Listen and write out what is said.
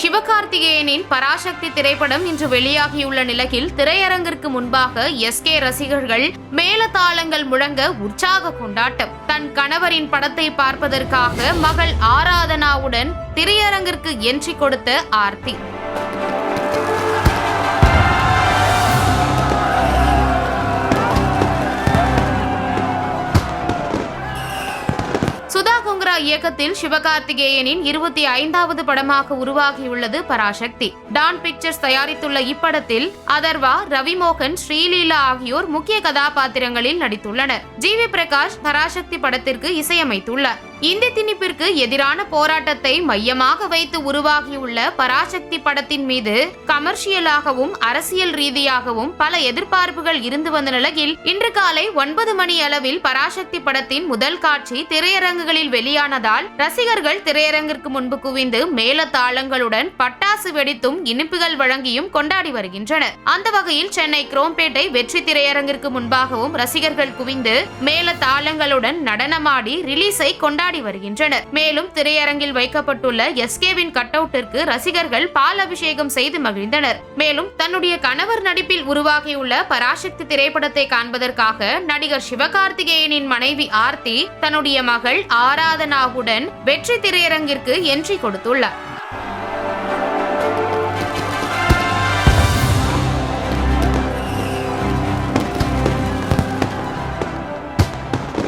சிவகார்த்திகேயனின் பராசக்தி திரைப்படம் இன்று வெளியாகியுள்ள நிலையில் திரையரங்கிற்கு முன்பாக எஸ்கே ரசிகர்கள் மேலதாளங்கள் முழங்க உற்சாக கொண்டாட்டம். தன் கணவரின் படத்தை பார்ப்பதற்காக மகள் ஆராதனாவுடன் திரையரங்கிற்கு என்ட்ரி கொடுத்த ஆர்த்தி. சுதா குங்ரா இயக்கத்தில் சிவகார்த்திகேயனின் இருபத்தி ஐந்தாவது படமாக உருவாகியுள்ளது பராசக்தி. டான் பிக்சர்ஸ் தயாரித்துள்ள இப்படத்தில் அதர்வா ரவிமோகன் ஸ்ரீலீலா ஆகியோர் முக்கிய கதாபாத்திரங்களில் நடித்துள்ளனர். ஜி வி பிரகாஷ் பராசக்தி படத்திற்கு இசையமைத்துள்ளார். இந்தி திணிப்பிற்கு எதிரான போராட்டத்தை மையமாக வைத்து உருவாகியுள்ள பராசக்தி படத்தின் மீது கமர்ஷியலாகவும் அரசியல் ரீதியாகவும் பல எதிர்பார்ப்புகள் இருந்து வந்த நிலையில் இன்று காலை ஒன்பது மணி அளவில் பராசக்தி படத்தின் முதல் காட்சி திரையரங்குகளில் வெளியானதால் ரசிகர்கள் திரையரங்கிற்கு முன்பு குவிந்து மேல தாளங்களுடன் பட்டாசு வெடித்தும் இனிப்புகள் வழங்கியும் கொண்டாடி வருகின்றனர். அந்த வகையில் சென்னை குரோம்பேட்டை வெற்றி திரையரங்கிற்கு முன்பாகவும் ரசிகர்கள் குவிந்து மேல தாளங்களுடன் நடனமாடி ரிலீஸை கொண்டாடி வருகின்றனர். மேலும் திரையரங்கில் வைக்கப்பட்டுள்ள எஸ்கேவின் கட்டவுட்டிற்கு ரசிகர்கள் பால் அபிஷேகம் செய்து மகிழ்ந்தனர். மேலும் தன்னுடைய கணவர் நடிப்பில் உருவாகியுள்ள பராசக்தி திரைப்படத்தை காண்பதற்காக நடிகர் சிவகார்த்திகேயனின் மனைவி ஆர்த்தி தன்னுடைய மகள் ஆராதனாவுடன் வெற்றி திரையரங்கிற்கு என்ட்ரி கொடுத்துள்ளார்.